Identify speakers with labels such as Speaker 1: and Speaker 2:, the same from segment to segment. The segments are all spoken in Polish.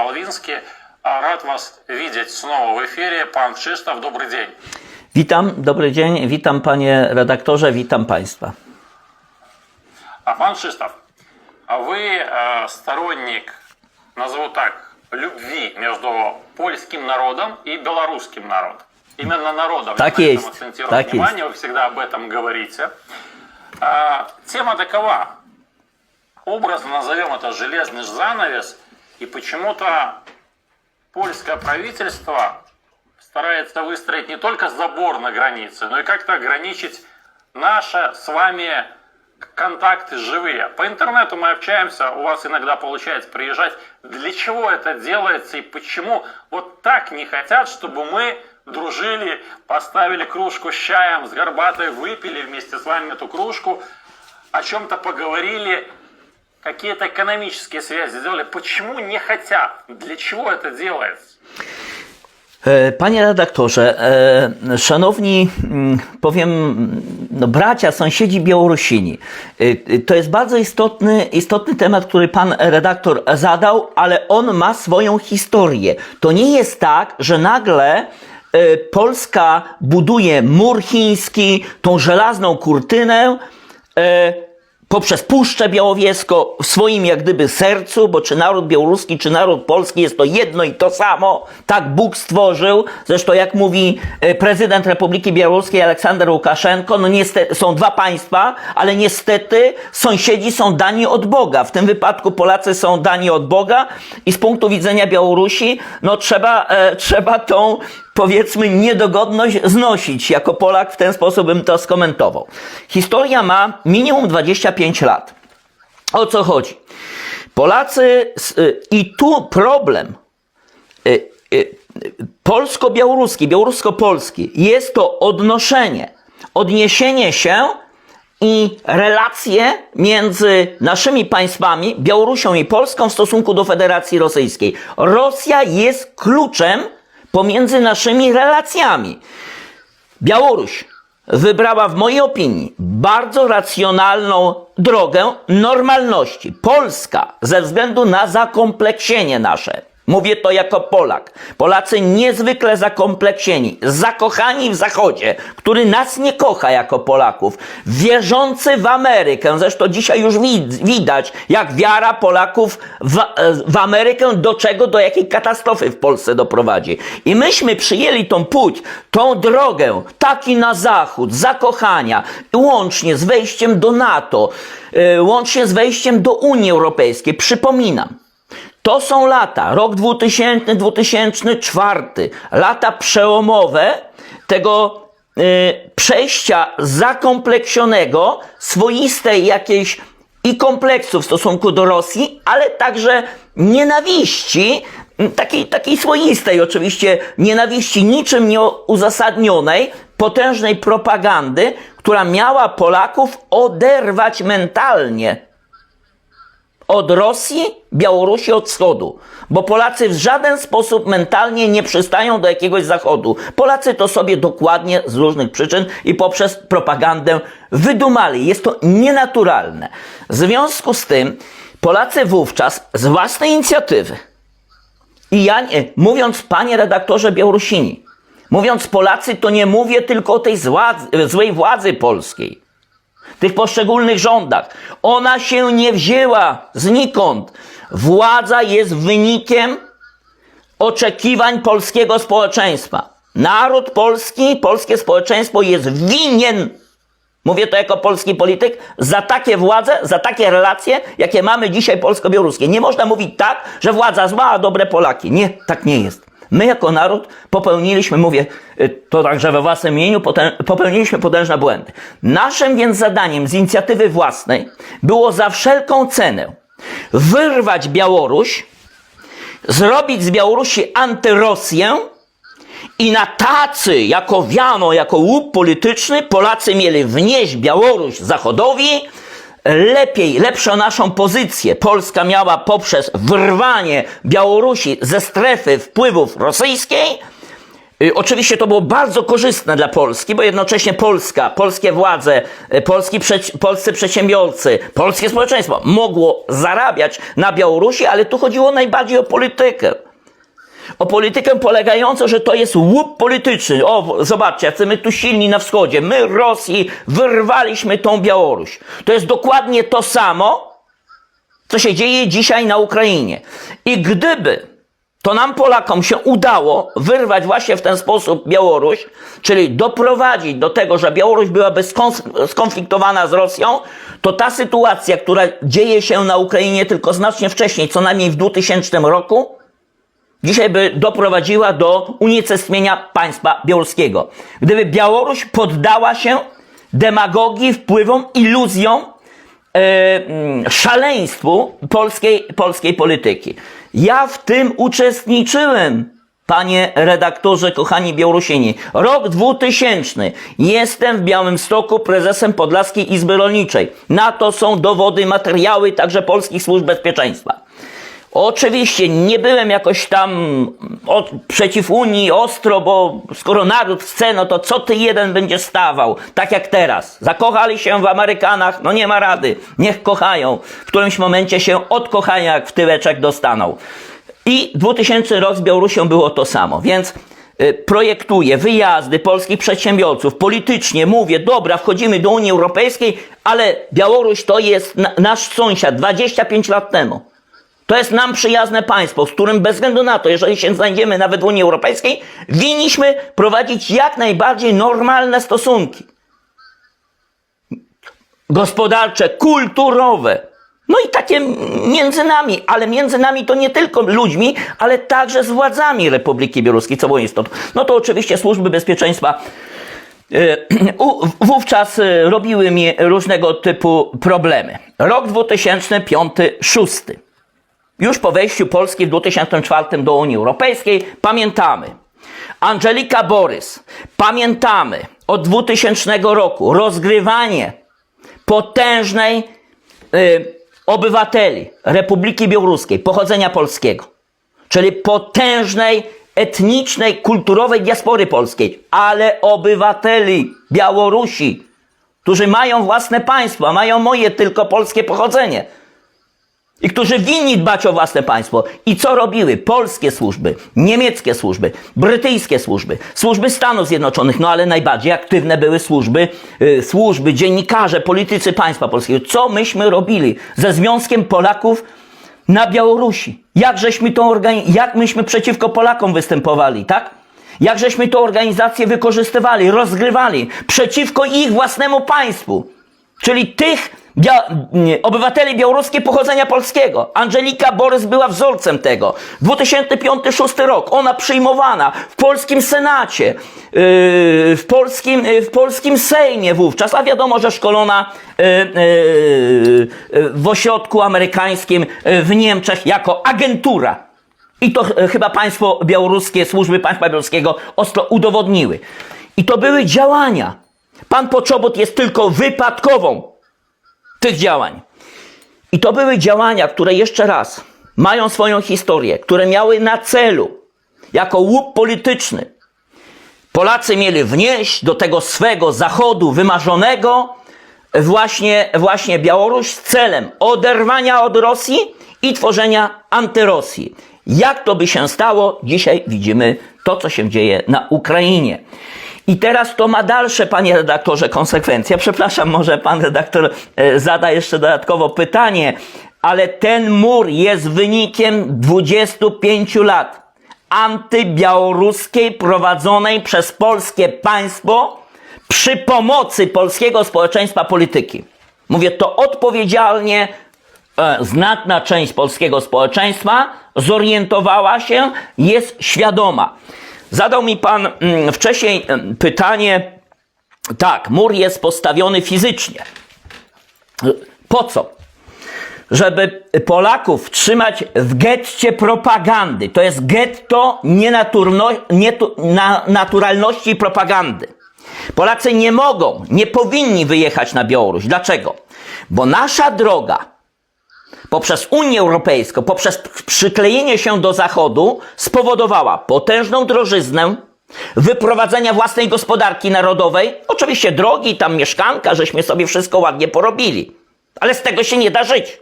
Speaker 1: Колвинский. А, Рад вас видеть снова в эфире. Пан Кшиштов, добрый день.
Speaker 2: Witam, dobry dzień, witam panie redaktorze, witam państwa.
Speaker 1: А, Пан Шистов, а вы э, сторонник, назову так, любви между польским народом и белорусским народом. Именно народом.
Speaker 2: Так
Speaker 1: я
Speaker 2: есть, так
Speaker 1: внимание, вы всегда об этом говорите. А, тема такова. Образно назовем это железный занавес, и почему-то польское правительство старается выстроить не только забор на границе, но и как-то ограничить наши с вами контакты живые. По интернету мы общаемся, у вас иногда получается приезжать. Для чего это делается и почему вот так не хотят, чтобы мы дружили, поставили кружку с чаем, с горбатой, выпили вместе с вами эту кружку, о чем-то поговорили, какие-то экономические связи сделали. Почему не хотят? Для чего это делается?
Speaker 2: E, Panie redaktorze, e, szanowni, mm, powiem, no, bracia, sąsiedzi Białorusini, e, e, to jest bardzo istotny, istotny temat, który pan redaktor zadał, ale on ma swoją historię. To nie jest tak, że nagle e, Polska buduje mur chiński, tą żelazną kurtynę, e, poprzez Puszczę Białowieską w swoim jak gdyby sercu, bo czy naród białoruski, czy naród polski jest to jedno i to samo. Tak Bóg stworzył. Zresztą jak mówi e, prezydent Republiki Białoruskiej Aleksander Łukaszenko, no niestety są dwa państwa, ale niestety sąsiedzi są dani od Boga. W tym wypadku Polacy są dani od Boga i z punktu widzenia Białorusi, no trzeba, e, trzeba tą powiedzmy niedogodność znosić. Jako Polak w ten sposób bym to skomentował. Historia ma minimum 25 lat. O co chodzi? Polacy y, i tu problem y, y, polsko-białoruski, białorusko-polski jest to odnoszenie, odniesienie się i relacje między naszymi państwami, Białorusią i Polską w stosunku do Federacji Rosyjskiej. Rosja jest kluczem pomiędzy naszymi relacjami. Białoruś wybrała, w mojej opinii, bardzo racjonalną drogę normalności. Polska, ze względu na zakompleksienie nasze, Mówię to jako Polak. Polacy niezwykle zakompleksieni, zakochani w Zachodzie, który nas nie kocha jako Polaków, wierzący w Amerykę. Zresztą dzisiaj już widać, jak wiara Polaków w, w Amerykę do czego, do jakiej katastrofy w Polsce doprowadzi. I myśmy przyjęli tą płód, tą drogę, taki na zachód, zakochania, łącznie z wejściem do NATO, y, łącznie z wejściem do Unii Europejskiej. Przypominam, to są lata, rok 2000-2004, lata przełomowe tego y, przejścia zakompleksionego, swoistej jakiejś i kompleksu w stosunku do Rosji, ale także nienawiści, takiej, takiej swoistej oczywiście, nienawiści niczym nieuzasadnionej, potężnej propagandy, która miała Polaków oderwać mentalnie od Rosji, Białorusi od wschodu. Bo Polacy w żaden sposób mentalnie nie przystają do jakiegoś zachodu. Polacy to sobie dokładnie z różnych przyczyn i poprzez propagandę wydumali. Jest to nienaturalne. W związku z tym Polacy wówczas z własnej inicjatywy i ja, nie, mówiąc panie redaktorze Białorusini, mówiąc Polacy, to nie mówię tylko o tej zła, złej władzy polskiej tych poszczególnych rządach. Ona się nie wzięła znikąd. Władza jest wynikiem oczekiwań polskiego społeczeństwa. Naród polski, polskie społeczeństwo jest winien, mówię to jako polski polityk, za takie władze, za takie relacje, jakie mamy dzisiaj polsko-białoruskie. Nie można mówić tak, że władza zła, a dobre Polaki. Nie, tak nie jest. My jako naród popełniliśmy, mówię y, to także we własnym imieniu, popełniliśmy potężne błędy. Naszym więc zadaniem z inicjatywy własnej było za wszelką cenę wyrwać Białoruś, zrobić z Białorusi antyrosję i na tacy, jako wiano, jako łup polityczny, Polacy mieli wnieść Białoruś Zachodowi, lepiej, lepszą naszą pozycję Polska miała poprzez wyrwanie Białorusi ze strefy wpływów rosyjskiej, Y, Oczywiście to było bardzo korzystne dla Polski, bo jednocześnie Polska, polskie władze, y, polski polscy przedsiębiorcy, polskie społeczeństwo mogło zarabiać na Białorusi, ale tu chodziło najbardziej o politykę. O politykę polegającą, że to jest łup polityczny. O, zobaczcie, jacy my tu silni na wschodzie. My Rosji wyrwaliśmy tą Białoruś. To jest dokładnie to samo, co się dzieje dzisiaj na Ukrainie. I gdyby to nam Polakom się udało wyrwać właśnie w ten sposób Białoruś, czyli doprowadzić do tego, że Białoruś byłaby skonfliktowana z Rosją, to ta sytuacja, która dzieje się na Ukrainie tylko znacznie wcześniej, co najmniej w 2000 roku, dzisiaj by doprowadziła do unicestwienia państwa białoruskiego. Gdyby Białoruś poddała się demagogii, wpływom, iluzjom, e, mm, szaleństwu polskiej, polskiej polityki. Ja w tym uczestniczyłem, panie redaktorze, kochani Białorusini. Rok 2000. Jestem w Białymstoku prezesem Podlaskiej Izby Rolniczej. Na to są dowody, materiały także polskich służb bezpieczeństwa. Oczywiście nie byłem jakoś tam od, przeciw Unii ostro, bo skoro naród chce, no to co ty jeden będzie stawał, tak jak teraz. Zakochali się w Amerykanach, no nie ma rady, niech kochają. W którymś momencie się odkochają, jak w tyłeczek dostaną. I 2000 rok z Białorusią było to samo, więc y, projektuję wyjazdy polskich przedsiębiorców, politycznie mówię, dobra, wchodzimy do Unii Europejskiej, ale Białoruś to jest na, nasz sąsiad 25 lat temu. To jest nam przyjazne państwo, z którym bez względu na to, jeżeli się znajdziemy nawet w Unii Europejskiej, winniśmy prowadzić jak najbardziej normalne stosunki. Gospodarcze, kulturowe. No i takie między nami, ale między nami to nie tylko ludźmi, ale także z władzami Republiki Białoruskiej, co było istotne. No to oczywiście służby bezpieczeństwa e, wówczas e, robiły mi różnego typu problemy. Rok 2005-2006. Już po wejściu Polski w 2004 do Unii Europejskiej pamiętamy. Angelika Borys, pamiętamy od 2000 roku rozgrywanie potężnej y, obywateli Republiki Białoruskiej pochodzenia polskiego, czyli potężnej etnicznej, kulturowej diaspory polskiej, ale obywateli Białorusi, którzy mają własne państwo, mają moje tylko polskie pochodzenie i którzy winni dbać o własne państwo. I co robiły polskie służby, niemieckie służby, brytyjskie służby, służby Stanów Zjednoczonych, no ale najbardziej aktywne były służby, y, służby, dziennikarze, politycy państwa polskiego. Co myśmy robili ze Związkiem Polaków na Białorusi? Jak żeśmy tą organi- jak myśmy przeciwko Polakom występowali, tak? Jak żeśmy tę organizację wykorzystywali, rozgrywali przeciwko ich własnemu państwu. Czyli tych bia- nie, obywateli białoruskie pochodzenia polskiego. Angelika Borys była wzorcem tego. 2005-2006 rok, ona przyjmowana w polskim Senacie, yy, w, polskim, yy, w polskim Sejmie wówczas, a wiadomo, że szkolona yy, yy, yy, w ośrodku amerykańskim yy, w Niemczech jako agentura. I to e, chyba państwo białoruskie, służby państwa białoruskiego ostro udowodniły. I to były działania. Pan Poczobut jest tylko wypadkową tych działań. I to były działania, które jeszcze raz mają swoją historię, które miały na celu, jako łup polityczny, Polacy mieli wnieść do tego swego zachodu wymarzonego właśnie, właśnie Białoruś z celem oderwania od Rosji i tworzenia antyrosji. Jak to by się stało? Dzisiaj widzimy to, co się dzieje na Ukrainie. I teraz to ma dalsze, panie redaktorze, konsekwencje. Przepraszam, może pan redaktor e, zada jeszcze dodatkowo pytanie, ale ten mur jest wynikiem 25 lat antybiałoruskiej prowadzonej przez polskie państwo przy pomocy polskiego społeczeństwa polityki. Mówię to odpowiedzialnie. E, Znatna część polskiego społeczeństwa zorientowała się, jest świadoma. Zadał mi pan mm, wcześniej em, pytanie. Tak, mur jest postawiony fizycznie. Po co? żeby Polaków trzymać w getcie propagandy. To jest getto nienaturno, nietu, na, naturalności propagandy. Polacy nie mogą, nie powinni wyjechać na Białoruś. Dlaczego? Bo nasza droga poprzez Unię Europejską, poprzez przyklejenie się do Zachodu spowodowała potężną drożyznę, wyprowadzenia własnej gospodarki narodowej. Oczywiście drogi, tam mieszkanka, żeśmy sobie wszystko ładnie porobili. Ale z tego się nie da żyć.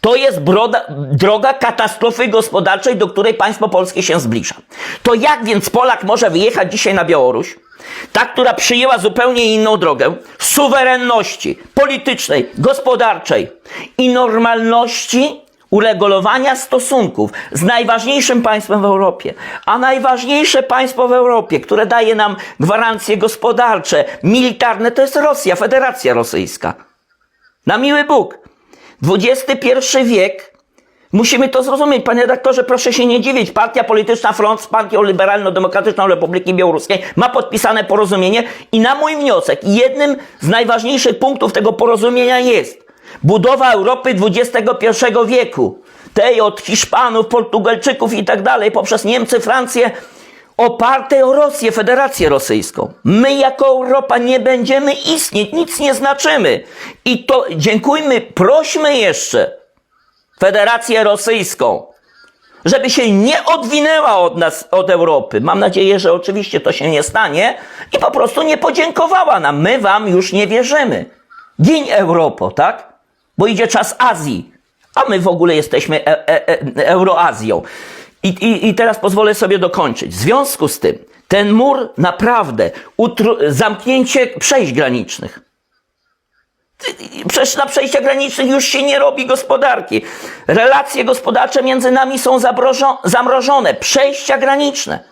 Speaker 2: To jest broda, droga katastrofy gospodarczej, do której państwo polskie się zbliża. To jak więc Polak może wyjechać dzisiaj na Białoruś? Ta, która przyjęła zupełnie inną drogę suwerenności politycznej, gospodarczej i normalności uregulowania stosunków z najważniejszym państwem w Europie. A najważniejsze państwo w Europie, które daje nam gwarancje gospodarcze, militarne, to jest Rosja, Federacja Rosyjska. Na miły Bóg. XXI wiek. Musimy to zrozumieć. Panie redaktorze, proszę się nie dziwić. Partia polityczna Front z Partią Liberalno-Demokratyczną Republiki Białoruskiej ma podpisane porozumienie i na mój wniosek jednym z najważniejszych punktów tego porozumienia jest budowa Europy XXI wieku. Tej od Hiszpanów, Portugalczyków i tak dalej, poprzez Niemcy, Francję, opartej o Rosję, Federację Rosyjską. My jako Europa nie będziemy istnieć, nic nie znaczymy. I to dziękujmy, prośmy jeszcze Federację Rosyjską, żeby się nie odwinęła od nas, od Europy. Mam nadzieję, że oczywiście to się nie stanie i po prostu nie podziękowała nam. My wam już nie wierzymy. Giń Europo, tak? Bo idzie czas Azji, a my w ogóle jesteśmy e- e- e- Euroazją. I, i, I teraz pozwolę sobie dokończyć. W związku z tym, ten mur naprawdę, zamknięcie przejść granicznych, Przecież na przejściach granicznych już się nie robi gospodarki. Relacje gospodarcze między nami są zamrożone. Przejścia graniczne.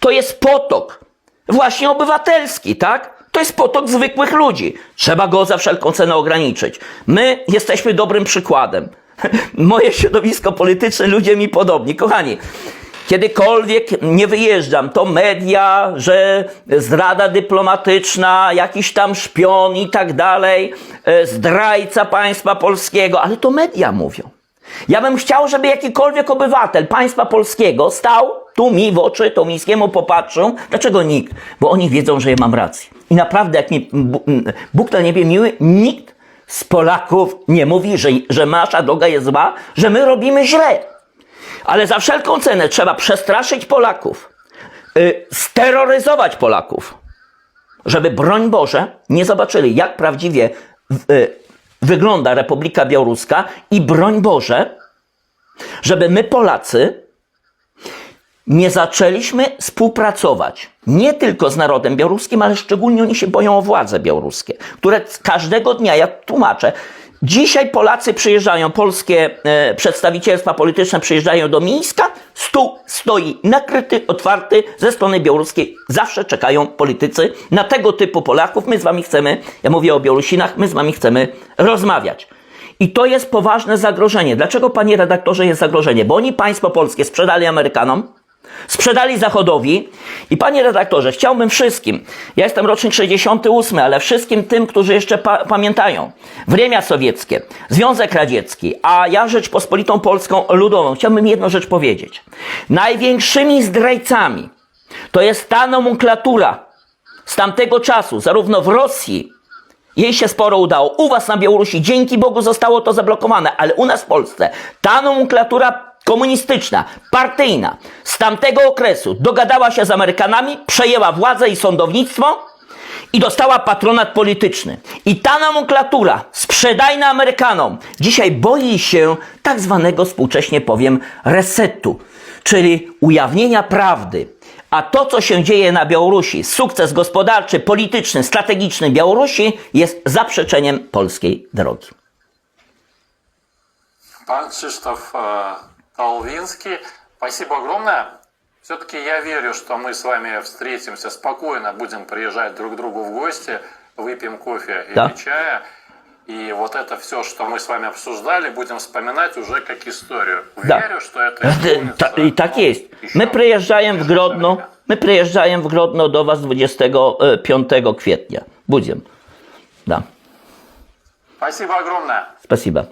Speaker 2: To jest potok właśnie obywatelski, tak? To jest potok zwykłych ludzi. Trzeba go za wszelką cenę ograniczyć. My jesteśmy dobrym przykładem. Moje środowisko polityczne, ludzie mi podobni. Kochani, kiedykolwiek nie wyjeżdżam, to media, że zdrada dyplomatyczna, jakiś tam szpion i tak dalej, e, zdrajca państwa polskiego, ale to media mówią. Ja bym chciał, żeby jakikolwiek obywatel państwa polskiego stał tu mi w oczy, to mińskiemu popatrzył. Dlaczego nikt? Bo oni wiedzą, że ja mam rację. I naprawdę, jak mi Bóg na niebie miły, nikt z Polaków nie mówi, że, że nasza droga jest zła, że my robimy źle. Ale za wszelką cenę trzeba przestraszyć Polaków, y, steroryzować Polaków, żeby broń Boże nie zobaczyli, jak prawdziwie y, wygląda Republika Białoruska i broń Boże, żeby my Polacy nie zaczęliśmy współpracować nie tylko z narodem białoruskim, ale szczególnie oni się boją o władze białoruskie, które każdego dnia, ja tłumaczę, dzisiaj Polacy przyjeżdżają, polskie e, przedstawicielstwa polityczne przyjeżdżają do Mińska, stół stoi nakryty, otwarty ze strony białoruskiej. Zawsze czekają politycy na tego typu Polaków. My z wami chcemy, ja mówię o Białorusinach, my z wami chcemy rozmawiać. I to jest poważne zagrożenie. Dlaczego, panie redaktorze, jest zagrożenie? Bo oni państwo polskie sprzedali Amerykanom, sprzedali Zachodowi i panie redaktorze, chciałbym wszystkim, ja jestem rocznik 68, ale wszystkim tym, którzy jeszcze pa- pamiętają, Wremia sowieckie, Związek Radziecki, a ja Rzeczpospolitą Polską Ludową, chciałbym jedną rzecz powiedzieć. Największymi zdrajcami to jest ta nomenklatura z tamtego czasu, zarówno w Rosji, jej się sporo udało. U was na Białorusi, dzięki Bogu, zostało to zablokowane, ale u nas w Polsce ta nomenklatura komunistyczna, partyjna z tamtego okresu dogadała się z Amerykanami, przejęła władzę i sądownictwo i dostała patronat polityczny. I ta nomenklatura, sprzedajna Amerykanom, dzisiaj boi się tak zwanego współcześnie powiem resetu, czyli ujawnienia prawdy. A to, co się dzieje na Białorusi, sukces gospodarczy, polityczny, strategiczny Białorusi jest zaprzeczeniem polskiej drogi.
Speaker 1: Pan Krzysztof e, э, Толвинский, спасибо огромное. Все-таки я верю, что мы с вами встретимся спокойно, будем приезжать друг к другу в гости, выпьем кофе или
Speaker 2: Да.
Speaker 1: чая. И вот это все, что мы с вами обсуждали, будем вспоминать уже как историю.
Speaker 2: Да.
Speaker 1: Верю, что это
Speaker 2: I tak jest. My przyjeżdżajem w Grodno, my przyjeżdżajem w Grodno do was 25 kwietnia. Будем. Да.
Speaker 1: Спасибо огромное.
Speaker 2: Спасибо.